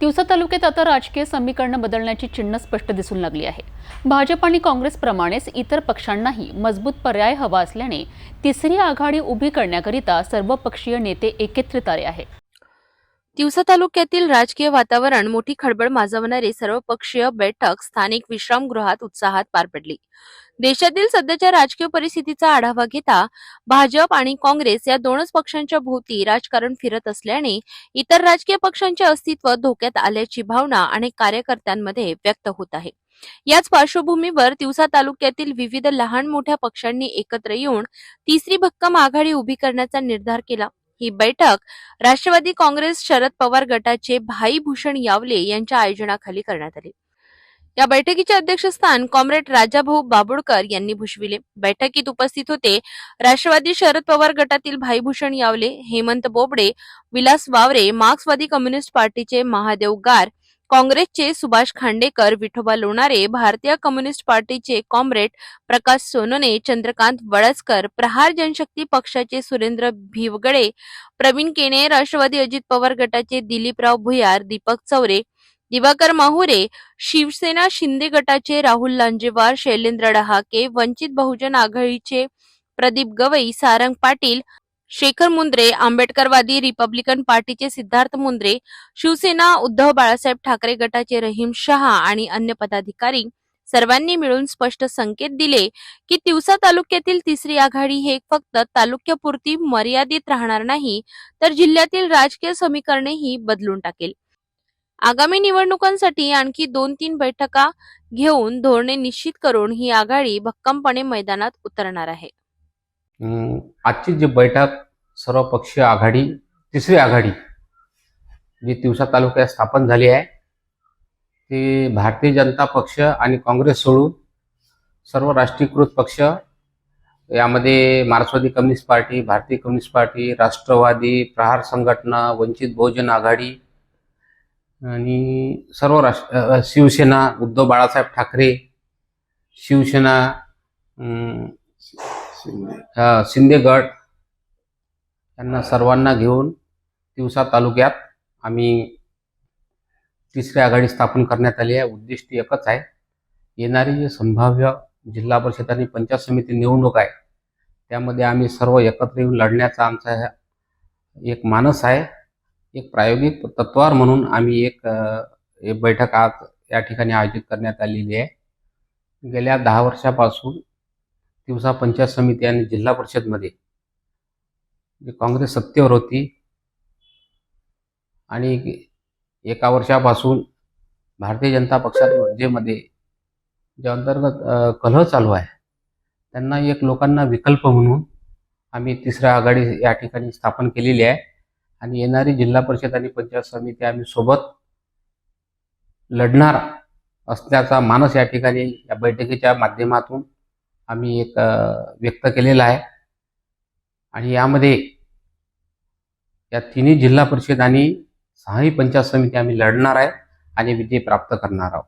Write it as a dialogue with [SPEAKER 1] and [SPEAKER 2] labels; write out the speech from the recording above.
[SPEAKER 1] तिवसा तालुक्यात आता राजकीय समीकरणं बदलण्याची चिन्ह स्पष्ट दिसून लागली आहे. भाजप आणि काँग्रेसप्रमाणेच इतर पक्षांनाही मजबूत पर्याय हवा असल्याने तिसरी आघाडी उभी करण्याकरिता सर्वपक्षीय नेते एकत्रित आले आहेत.
[SPEAKER 2] तिवसा तालुक्यातील राजकीय वातावरण मोठी खळबळ माजवणारी सर्वपक्षीय बैठक स्थानिक विश्रामगृहात उत्साहात पार पडली. देशातील सध्याच्या राजकीय परिस्थितीचा आढावा घेता भाजप आणि काँग्रेस या दोनच पक्षांच्या भोवती राजकारण फिरत असल्याने इतर राजकीय पक्षांचे अस्तित्व धोक्यात आल्याची भावना अनेक कार्यकर्त्यांमध्ये व्यक्त होत आहे. याच पार्श्वभूमीवर तिवसा तालुक्यातील विविध लहान मोठ्या पक्षांनी एकत्र येऊन तिसरी भक्कम आघाडी उभी करण्याचा निर्धार केला. ही बैठक राष्ट्रवादी काँग्रेस शरद पवार गटाचे भाई भूषण यावले यांच्या आयोजनाखाली करण्यात आली. या बैठकीचे अध्यक्षस्थान कॉम्रेड राजाभाऊ बाबुळकर यांनी भूषविले. बैठकीत उपस्थित होते राष्ट्रवादी शरद पवार गटातील भाईभूषण यावले हेमंत बोबडे विलास वावरे मार्क्सवादी कम्युनिस्ट पार्टीचे महादेव गार काँग्रेसचे सुभाष खांडेकर विठोबा लोणारे भारतीय कम्युनिस्ट पार्टीचे कॉम्रेड प्रकाश सोनोने चंद्रकांत वळसकर प्रहार जनशक्ती पक्षाचे सुरेंद्र भिवगडे प्रवीण केणे राष्ट्रवादी अजित पवार गटाचे दिलीपराव भुयार दीपक चौरे दिवाकर माहुरे शिवसेना शिंदे गटाचे राहुल लांजेवार शैलेंद्र डहाके वंचित बहुजन आघाडीचे प्रदीप गवई सारंग पाटील शेखर मुंद्रे आंबेडकरवादी रिपब्लिकन पार्टीचे सिद्धार्थ मुंद्रे शिवसेना उद्धव बाळासाहेब ठाकरे गटाचे रहीम शहा आणि अन्य पदाधिकारी सर्वांनी मिळून स्पष्ट संकेत दिले की तिवसा तालुक्यातील तिसरी आघाडी हे फक्त तालुक्यापुरती मर्यादित राहणार नाही तर जिल्ह्यातील राजकीय समीकरणेही बदलून टाकेल. आगामी निवडणुकांसाठी आणखी दोन तीन बैठका घेऊन धोरणे निश्चित करून ही आघाडी भक्कमपणे मैदानात उतरणार आहे.
[SPEAKER 3] आजची जी बैठक सर्वपक्षीय आघाडी तिसरी आघाडी जी तिवसा तालुक्यात स्थापन झाली आहे ती भारतीय जनता पक्ष आणि काँग्रेस सोडून सर्व राष्ट्रीयकृत पक्ष यामध्ये Marxwadi Communist Party Bharatiya Communist Party Rashtrawadi Prahar Sanghatana Vanchit बहुजन आघाडी आणि सर्व राष्ट्र शिवसेना उद्धव बाळासाहेब ठाकरे शिवसेना अं, शिंदे गट यांना सर्वांना घेऊन तिवसा तालुक्यात आम्ही तिसरी आघाडी स्थापन करण्यात आली आहे. उद्दिष्ट एकच आहे. येणारी जी संभाव्य जिल्हा परिषद आणि पंचायत समिती निवडणूक आहे त्यामध्ये आम्ही सर्व एकत्र येऊन लढण्याचा आमचा एक मानस आहे. एक प्रायोगिक तत्वावर म्हणून आम्ही एक एक बैठक आज या ठिकाणी आयोजित करण्यात आलेली आहे. गेल्या दहा वर्षापासून दिवसा पंचायत समिती आणि जिल्हा परिषदमध्ये जी काँग्रेस सत्तेवर होती आणि एका वर्षापासून भारतीय जनता पक्षामध्ये जे अंतर्गत कलह चालू आहे त्यांना एक लोकांना विकल्प म्हणून आम्ही तिसऱ्या आघाडी या ठिकाणी स्थापन केलेली आहे. आणि येणारी जिल्हा परिषद आणि पंचायत समिती आम्ही सोबत लढणार असल्याचा मानस या ठिकाणी या बैठकीच्या माध्यमातून आम्ही एक व्यक्त केलेला आहे. आणि यामध्ये या तिन्ही जिल्हा परिषद आणि सहाही पंचायत समिती आम्ही लढणार आहे आणि विजय प्राप्त करणार आहोत.